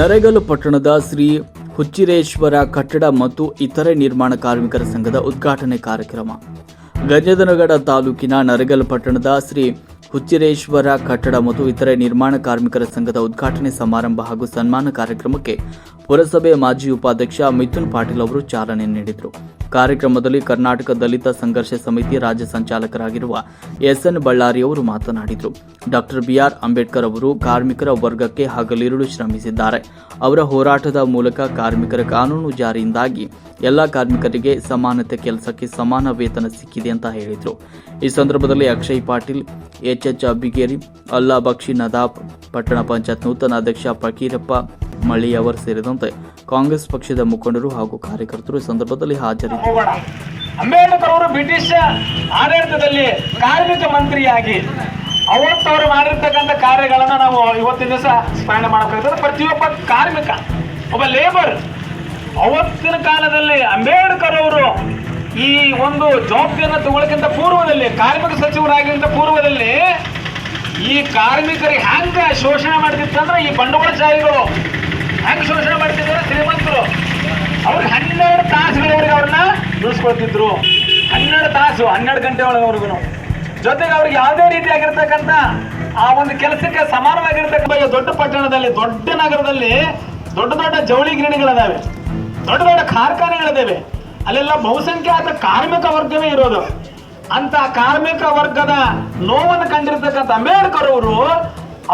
ನರೇಗಲ್ ಪಟ್ಟಣದ ಶ್ರೀ ಹುಚ್ಚಿರೇಶ್ವರ ಕಟ್ಟಡ ಮತ್ತು ಇತರೆ ನಿರ್ಮಾಣ ಕಾರ್ಮಿಕರ ಸಂಘದ ಉದ್ಘಾಟನೆ ಕಾರ್ಯಕ್ರಮ. ಗಂಜದನಗಡ ತಾಲೂಕಿನ ನರೇಗಲು ಪಟ್ಟಣದ ಶ್ರೀ ಹುಚ್ಚಿರೇಶ್ವರ ಕಟ್ಟಡ ಮತ್ತು ಇತರೆ ನಿರ್ಮಾಣ ಕಾರ್ಮಿಕರ ಸಂಘದ ಉದ್ಘಾಟನೆ ಸಮಾರಂಭ ಹಾಗೂ ಸನ್ಮಾನ ಕಾರ್ಯಕ್ರಮಕ್ಕೆ ಪುರಸಭೆ ಮಾಜಿ ಉಪಾಧ್ಯಕ್ಷ ಮಿಥುನ್ ಪಾಟೀಲ್ ಅವರು ಚಾಲನೆ ನೀಡಿದರು. ಕಾರ್ಯಕ್ರಮದಲ್ಲಿ ಕರ್ನಾಟಕ ದಲಿತ ಸಂಘರ್ಷ ಸಮಿತಿ ರಾಜ್ಯ ಸಂಚಾಲಕರಾಗಿರುವ ಎಸ್ಎನ್ ಬಳ್ಳಾರಿ ಅವರು ಮಾತನಾಡಿದರು. ಡಾಕ್ಟರ್ ಬಿಆರ್ ಅಂಬೇಡ್ಕರ್ ಅವರು ಕಾರ್ಮಿಕರ ವರ್ಗಕ್ಕೆ ಹಗಲಿರುಳು ಶ್ರಮಿಸಿದ್ದಾರೆ. ಅವರ ಹೋರಾಟದ ಮೂಲಕ ಕಾರ್ಮಿಕರ ಕಾನೂನು ಜಾರಿಯಿಂದಾಗಿ ಎಲ್ಲ ಕಾರ್ಮಿಕರಿಗೆ ಸಮಾನತೆ ಕೆಲಸಕ್ಕೆ ಸಮಾನ ವೇತನ ಸಿಕ್ಕಿದೆ ಅಂತ ಹೇಳಿದರು. ಈ ಸಂದರ್ಭದಲ್ಲಿ ಅಕ್ಷಯ್ ಪಾಟೀಲ್ ಎಚ್ ಎಚ್ ಅಬ್ಬಿಗೇರಿ ಅಲ್ಲಾ ಬಕ್ಷಿ ನದಾಬ್, ಪಟ್ಟಣ ಪಂಚಾಯತ್ ನೂತನ ಅಧ್ಯಕ್ಷ ಫಕೀರಪ್ಪ ಮಳಿಯವರ್ ಸೇರಿದಂತೆ ಕಾಂಗ್ರೆಸ್ ಪಕ್ಷದ ಮುಖಂಡರು ಹಾಗೂ ಕಾರ್ಯಕರ್ತರು ಈ ಸಂದರ್ಭದಲ್ಲಿ ಹಾಜರಿದ್ದರು. ಅಂಬೇಡ್ಕರ್ ಅವರು ಬ್ರಿಟಿಷ್ ಆಡಳಿತದಲ್ಲಿ ಕಾರ್ಮಿಕ ಮಂತ್ರಿಯಾಗಿ ಅವತ್ತವರು ಮಾಡಿರ್ತಕ್ಕಂಥ ಕಾರ್ಯಗಳನ್ನು ನಾವು ಇವತ್ತಿನ ದಿವಸ ಸ್ಮರಣೆ ಮಾಡಬೇಕಾಗ್ತದೆ ಪ್ರತಿಯೊಬ್ಬ ಕಾರ್ಮಿಕ, ಒಬ್ಬ ಲೇಬರ್ ಅವತ್ತಿನ ಕಾಲದಲ್ಲಿ ಅಂಬೇಡ್ಕರ್ ಅವರು ಈ ಒಂದು ಜವಾಬ್ದಾರಿಯನ್ನು ತಗೊಳ್ಳಕ್ಕಿಂತ ಪೂರ್ವದಲ್ಲಿ, ಕಾರ್ಮಿಕ ಸಚಿವರಾಗಿಂತ ಪೂರ್ವದಲ್ಲಿ ಈ ಕಾರ್ಮಿಕರಿಗೆ ಹ್ಯಾಂಗ ಶೋಷಣೆ ಮಾಡ್ತಿತ್ತಂದ್ರೆ ಈ ಬಂಡವಾಳಶಾಹಿಗಳು ಹೆಂಗ್ ಶೋಷಣೆ ಮಾಡ್ತಿದ್ರು? ಶ್ರೀಮಂತರು. ಅವ್ರಿಗೆ ಹನ್ನೆರಡು ತಾಸುಗಳವರೆಗೆ ಅವ್ರನ್ನ ಉಳಿಸ್ಕೊಳ್ತಿದ್ರು. ಹನ್ನೆರಡು ತಾಸು, ಹನ್ನೆರಡು ಗಂಟೆ ಒಳಗವರೆಗೂ ಜೊತೆಗೆ ಅವ್ರಿಗೆ ಯಾವುದೇ ರೀತಿಯಾಗಿರ್ತಕ್ಕಂಥ ಆ ಒಂದು ಕೆಲಸಕ್ಕೆ ಸಮಾನವಾಗಿರ್ತಕ್ಕಂಥ ದೊಡ್ಡ ಪಟ್ಟಣದಲ್ಲಿ, ದೊಡ್ಡ ನಗರದಲ್ಲಿ ದೊಡ್ಡ ದೊಡ್ಡ ಜವಳಿ ಗಿರಣಿಗಳಿದಾವೆ. ದೊಡ್ಡ ದೊಡ್ಡ ಕಾರ್ಖಾನೆಗಳಿದ್ದಾವೆ ಅಲ್ಲೆಲ್ಲ ಬಹುಸಂಖ್ಯಾತ ಕಾರ್ಮಿಕ ವರ್ಗವೇ ಇರೋದು. ಅಂತ ಕಾರ್ಮಿಕ ವರ್ಗದ ನೋವನ್ನು ಕಂಡಿರ್ತಕ್ಕಂಥ ಅಂಬೇಡ್ಕರ್ ಅವರು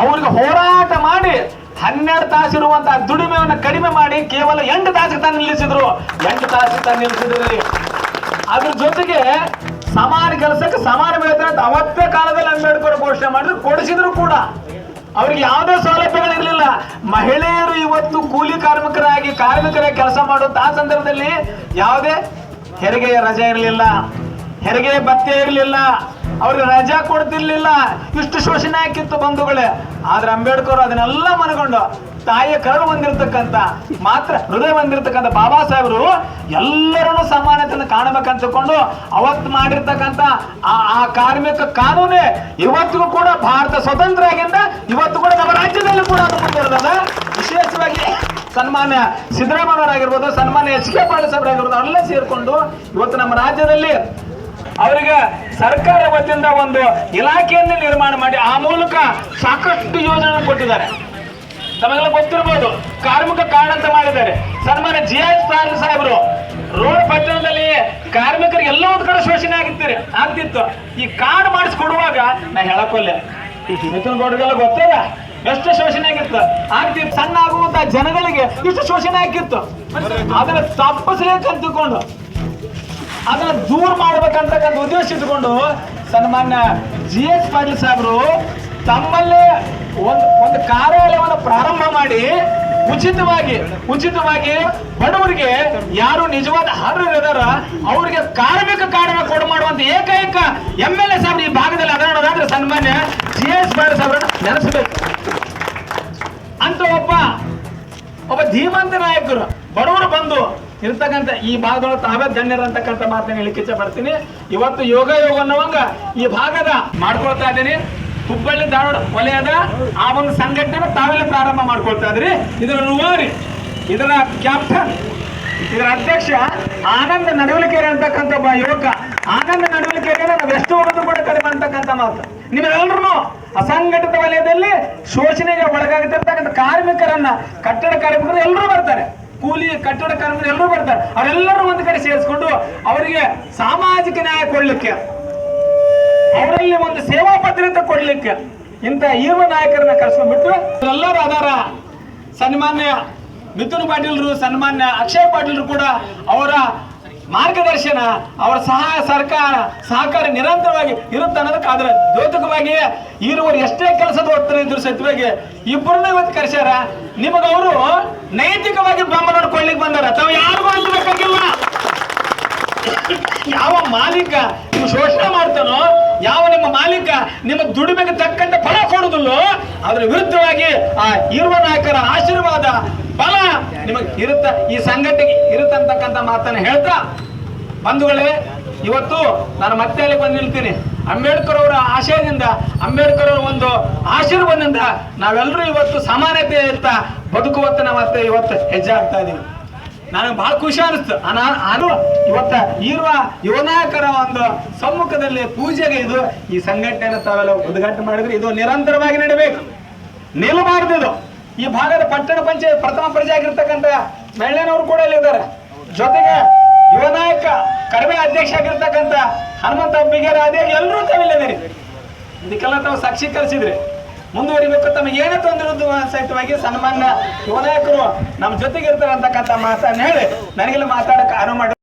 ಅವ್ರಿಗೆ ಹೋರಾಟ ಮಾಡಿ ಹನ್ನೆರಡು ತಾಸು ಇರುವಂತಹ ದುಡಿಮೆಯನ್ನು ಕಡಿಮೆ ಮಾಡಿ ಕೇವಲ ಎಂಟು ತಾಸಿಗೆ ತಾನು ನಿಲ್ಲಿಸಿದ್ರು. ಎಂಟು ತಾಸಿಗೆ ತಾನು ನಿಲ್ಲಿಸಿದ್ರಿ. ಅದ್ರ ಜೊತೆಗೆ ಸಮಾನ ಕೆಲಸಕ್ಕೆ ಸಮಾನ ವೇತನ ಅಂತ ಅವತ್ತೇ ಕಾಲದಲ್ಲಿ ಅಂಬೇಡ್ಕರ್ ಘೋಷಣೆ ಮಾಡಿದ್ರು, ಕೊಡಿಸಿದ್ರು ಕೂಡ. ಅವ್ರಿಗೆ ಯಾವುದೇ ಸೌಲಭ್ಯಗಳಿರಲಿಲ್ಲ ಮಹಿಳೆಯರು ಇವತ್ತು ಕೂಲಿ ಕಾರ್ಮಿಕರಾಗಿ ಕಾರ್ಮಿಕರಾಗಿ ಕೆಲಸ ಮಾಡುವಂತ ಆ ಸಂದರ್ಭದಲ್ಲಿ ಯಾವುದೇ ಹೆರಿಗೆಯ ರಜೆ ಇರಲಿಲ್ಲ. ಹೆರಿಗೆ ಭತ್ಯೆ ಇರಲಿಲ್ಲ. ಅವ್ರಿಗೆ ರಜಾ ಕೊಡ್ತಿರ್ಲಿಲ್ಲ. ಇಷ್ಟು ಶೋಷಣೆ ಹಾಕಿತ್ತು ಬಂಧುಗಳೇ. ಆದ್ರೆ ಅಂಬೇಡ್ಕರ್ ಅದನ್ನೆಲ್ಲ ಮನಗೊಂಡು ತಾಯಿಯ ಕರಳು ಬಂದಿರತಕ್ಕಂತ, ಮಾತ್ರ ಹೃದಯ ಬಂದಿರತಕ್ಕಂತ ಬಾಬಾ ಸಾಹೇಬರು ಎಲ್ಲರನ್ನು ಸಮಾನತೆಯನ್ನು ಕಾಣಬೇಕಂತಕೊಂಡು ಅವತ್ತು ಮಾಡಿರ್ತಕ್ಕಂಥ ಆ ಕಾರ್ಮಿಕ ಕಾನೂನೇ ಇವತ್ತಿಗೂ ಕೂಡ ಭಾರತ ಸ್ವತಂತ್ರ ಆಗಿಂದ ಇವತ್ತು ಕೂಡ ನಮ್ಮ ರಾಜ್ಯದಲ್ಲಿ ಕೂಡ ಅದು ವಿಶೇಷವಾಗಿ ಸನ್ಮಾನ್ಯ ಸಿದ್ದರಾಮಯ್ಯವರಾಗಿರ್ಬೋದು ಸನ್ಮಾನ್ಯ ಎಚ್ ಕೆ ಪಾಟೀಲ್ ಸಾಹೇಬರಾಗಿರ್ಬೋದು, ಅವರೆಲ್ಲ ಸೇರ್ಕೊಂಡು ಇವತ್ತು ನಮ್ಮ ರಾಜ್ಯದಲ್ಲಿ ಅವರಿಗೆ ಸರ್ಕಾರ ವತಿಯಿಂದ ಒಂದು ಇಲಾಖೆಯನ್ನೇ ನಿರ್ಮಾಣ ಮಾಡಿ ಆ ಮೂಲಕ ಸಾಕಷ್ಟು ಯೋಜನೆ ಕೊಟ್ಟಿದ್ದಾರೆ. ತಮಗೆಲ್ಲ ಗೊತ್ತಿರ್ಬೋದು, ಕಾರ್ಮಿಕ ಕಾರ್ಡ್ ಅಂತ ಮಾಡಿದ್ದಾರೆ. ಸನ್ಮಾನ್ಯ ಜಿ ಎಸ್ ಸಾಹೇಬರು, ರೋಡ್ ಪಟ್ಟಣದಲ್ಲಿ ಕಾರ್ಮಿಕರಿಗೆ ಎಲ್ಲ ಒಂದು ಕಡೆ ಶೋಷಣೆ ಆಗಿರ್ತೀರಿ ಆಗ್ತಿತ್ತು. ಈ ಕಾರ್ಡ್ ಮಾಡಿಸ್ಕೊಡುವಾಗ ನಾ ಹೇಳಕೊಳ್ಳೇನೆ ಈ ಗೌಡ್ರಿಗೆಲ್ಲ ಗೊತ್ತದ? ಎಷ್ಟು ಶೋಷಣೆ ಆಗಿತ್ತು? ಆಗ್ತಿತ್ತು, ಸಣ್ಣ ಆಗುವಂತ ಜನಗಳಿಗೆ ಇಷ್ಟು ಶೋಷಣೆ ಆಗಿತ್ತು ಅದನ್ನ ತಪ್ಪಿಸ್ಲೇಕಂತ ತಿಳ್ಕೊಂಡು ಅದನ್ನ ದೂರ ಮಾಡ್ಬೇಕಂತಕ್ಕಂಥ ಉದ್ದೇಶ ಇಟ್ಕೊಂಡು ಸನ್ಮಾನ್ಯ ಜಿ ಎಸ್ ಪಾಟೀಲ್ ಸಾಹೇಬರು ತಮ್ಮಲ್ಲೇ ಒಂದು ಒಂದು ಕಾರ್ಯಾಲಯವನ್ನು ಪ್ರಾರಂಭ ಮಾಡಿ ಉಚಿತವಾಗಿ ಉಚಿತವಾಗಿ ಬಡವರಿಗೆ ಯಾರು ನಿಜವಾದ ಅರ್ಹರಿದಾರ ಅವರಿಗೆ ಕಾರ್ಮಿಕ ಕಾರ್ಯ ಕೊಡು ಮಾಡುವಂತ ಏಕೈಕ ಎಂ ಎಲ್ ಎ ಸಾಹೇಬ್ ಈ ಭಾಗದಲ್ಲಿ ಅದನ್ನೋದಾದ್ರೆ ಸನ್ಮಾನ್ಯ ಜಿ ಎಸ್ ಪಾಟೀಲ್ ಸಾಹೇಬ್ರನ್ನ ನೆನೆಸಬೇಕು. ಅಂತ ಒಬ್ಬ ಒಬ್ಬ ಧೀಮಂತ ನಾಯಕರು, ಬಡವರು ಬಂದು ಇರ್ತಕ್ಕಂಥ ಈ ಭಾಗದೊಳಗೆ ತಾವೇ ಧನ್ಯರಂತಕ್ಕಂಥ ಮಾತನ್ನ ಹೇಳಿಕ್ಕೆ ಇಚ್ಛೆ ಪಡ್ತೀನಿ. ಇವತ್ತು ಯೋಗ ಯೋಗ ಅನ್ನೋವಂಗ ಈ ಭಾಗದ ಮಾಡ್ಕೊಳ್ತಾ ಇದ್ದೀನಿ. ಹುಬ್ಬಳ್ಳಿ ಧಾರವಾಡ ವಲಯದ ಆ ಒಂದು ಸಂಘಟನೆ ತಾವೆಲ್ಲ ಪ್ರಾರಂಭ ಮಾಡ್ಕೊಳ್ತಾ ಇದ್ರಿ. ಇದರ ರೂವಾರಿ, ಇದರ ಕ್ಯಾಪ್ಟನ್ ಇದರ ಅಧ್ಯಕ್ಷ ಆನಂದ ನಡವಳಿಕೆರೆ ಅಂತಕ್ಕಂಥ ಒಬ್ಬ ಯುವಕ. ಆನಂದ ನಡವಳಿಕೆರೆ ನಾವು ಎಷ್ಟು ಹೋಗೋದು ಕೂಡ ಕಡಿಮೆ ಅಂತಕ್ಕಂಥ ಮಾತು. ನೀವೆಲ್ಲರೂ ಅಸಂಘಟಿತ ವಲಯದಲ್ಲಿ ಶೋಷಣೆಗೆ ಒಳಗಾಗುತ್ತಿರ್ತಕ್ಕಂಥ ಕಾರ್ಮಿಕರನ್ನ, ಕಟ್ಟಡ ಕಾರ್ಮಿಕರು ಎಲ್ಲರೂ ಬರ್ತಾರೆ. ಕೂಲಿ ಕಟ್ಟಡ ಕಾರ್ಮಿಕರು ಎಲ್ಲರೂ ಬರ್ತಾರೆ. ಅವರೆಲ್ಲರೂ ಒಂದು ಕಡೆ ಸೇರಿಸ್ಕೊಂಡು ಅವರಿಗೆ ಸಾಮಾಜಿಕ ನ್ಯಾಯ ಕೊಡ್ಲಿಕ್ಕೆ, ಅವರಲ್ಲಿ ಒಂದು ಸೇವಾ ಭದ್ರತೆ ಕೊಡ್ಲಿಕ್ಕೆ ಇಂಥ ಯುವ ನಾಯಕರನ್ನ ಕರ್ಸ್ಕೊಂಡ್ಬಿಟ್ಟು ಎಲ್ಲರೂ ಅದಾರ ಸನ್ಮಾನ್ಯ ಮಿಥುನ್ ಪಾಟೀಲ್ರು, ಸನ್ಮಾನ್ಯ ಅಕ್ಷಯ್ ಪಾಟೀಲ್ರು ಕೂಡ ಅವರ ಮಾರ್ಗದರ್ಶನ, ಅವರ ಸಹಾಯ ಸರ್ಕಾರ ಸಹಕಾರ ನಿರಂತರವಾಗಿ ಇರುತ್ತೆ ಅನ್ನೋದಕ್ಕೆ ಅದರ ದ್ಯೋತಕವಾಗಿ ಇರುವರು ಎಷ್ಟೇ ಕೆಲಸದ ಒತ್ತಡ ಇದ್ರು ಸತ್ಯವಾಗಿ ಇಬ್ಬರನ್ನ ಇವತ್ತು ಕರೆಸ್ಯಾರ. ನಿಮಗೆ ಅವರು ನೈತಿಕವಾಗಿ ಬೆಂಬಲ ನೋಡ್ಕೊಳ್ಳಿಕ್ ಬಂದಾರ. ತಾವು ಯಾರಿಗೂ ಬಂದಿರಬೇಕಾಗಿಲ್ಲ ಯಾವ ಮಾಲೀಕ ನೀವು ಶೋಷಣೆ ಮಾಡ್ತಾನೋ, ಯಾವ ನಿಮ್ಮ ಮಾಲೀಕ ನಿಮ್ಮ ದುಡಿಮೆಗೆ ತಕ್ಕಂತೆ ಕೊಡುದಿಲ್ಲೋ ಅದ್ರ ವಿರುದ್ಧವಾಗಿ ಆ ಇರುವ ನಾಯಕರ ಆಶೀರ್ವಾದ ಬಲ ನಿಮಗೆ ಇರುತ್ತ ಈ ಸಂಘಟನೆ ಇರುತ್ತಂತಕ್ಕಂಥ ಮಾತನ್ನ ಹೇಳ್ತಾ, ಬಂಧುಗಳೇ, ಇವತ್ತು ನಾನು ಮತ್ತೆ ಅಲ್ಲಿ ಬಂದು ನಿಲ್ತೀನಿ. ಅಂಬೇಡ್ಕರ್ ಅವರ ಆಶಯದಿಂದ, ಅಂಬೇಡ್ಕರ್ ಅವರ ಒಂದು ಆಶೀರ್ವಾದದಿಂದ ನಾವೆಲ್ಲರೂ ಇವತ್ತು ಸಮಾನತೆ ಇರ್ತಾ ಬದುಕುವತ್ತ ನಾವತ್ತೆ ಇವತ್ತು ಹೆಜ್ಜೆ ಆಗ್ತಾ ಇದೀವಿ. ನನಗೆ ಬಹಳ ಖುಷಿ ಅನಿಸ್ತು. ಅದು ಇವತ್ತ ಇರುವ ಯುವನಾಯಕರ ಒಂದು ಸಮ್ಮುಖದಲ್ಲಿ ಪೂಜೆಗೆ ಇದು ಈ ಸಂಘಟನೆಯನ್ನು ತಾವೆಲ್ಲ ಉದ್ಘಾಟನೆ ಮಾಡಿದ್ರೆ ಇದು ನಿರಂತರವಾಗಿ ನಡೀಬೇಕು. ಇದು ಈ ಭಾಗದ ಪಟ್ಟಣ ಪಂಚಾಯತ್ ಪ್ರಥಮ ಪ್ರಜೆ ಆಗಿರ್ತಕ್ಕಂಥ ಮೆಳ್ಳನವರು ಕೂಡ ಇಲ್ಲಿದ್ದಾರೆ. ಜೊತೆಗೆ ಯುವನಾಯಕ ಕಡಿಮೆ ಅಧ್ಯಕ್ಷ ಆಗಿರ್ತಕ್ಕಂಥ ಹನುಮಂತ ಬಿಗೇರ ಅದೇ ಎಲ್ಲರೂ ತಾವಿಲ್ಲದಿರಿ ಇದಕ್ಕೆಲ್ಲ ತಾವು ಸಾಕ್ಷೀಕರಿಸಿದ್ರಿ. ಮುಂದುವರಿಬೇಕು ತಮಗೆ ಏನೇ ತೊಂದರೆ ಸಹಿತವಾಗಿ ಸನ್ಮಾನ್ಯ ಯುವ ನಾಯಕರು ನಮ್ಮ ಜೊತೆಗೆ ಇರ್ತಾರಂತಕ್ಕಂಥ ಮಾತನ್ನ ಹೇಳಿ, ನನಗೆಲ್ಲ ಮಾತಾಡಕ್ಕೆ ಅನುವು ಮಾಡಿ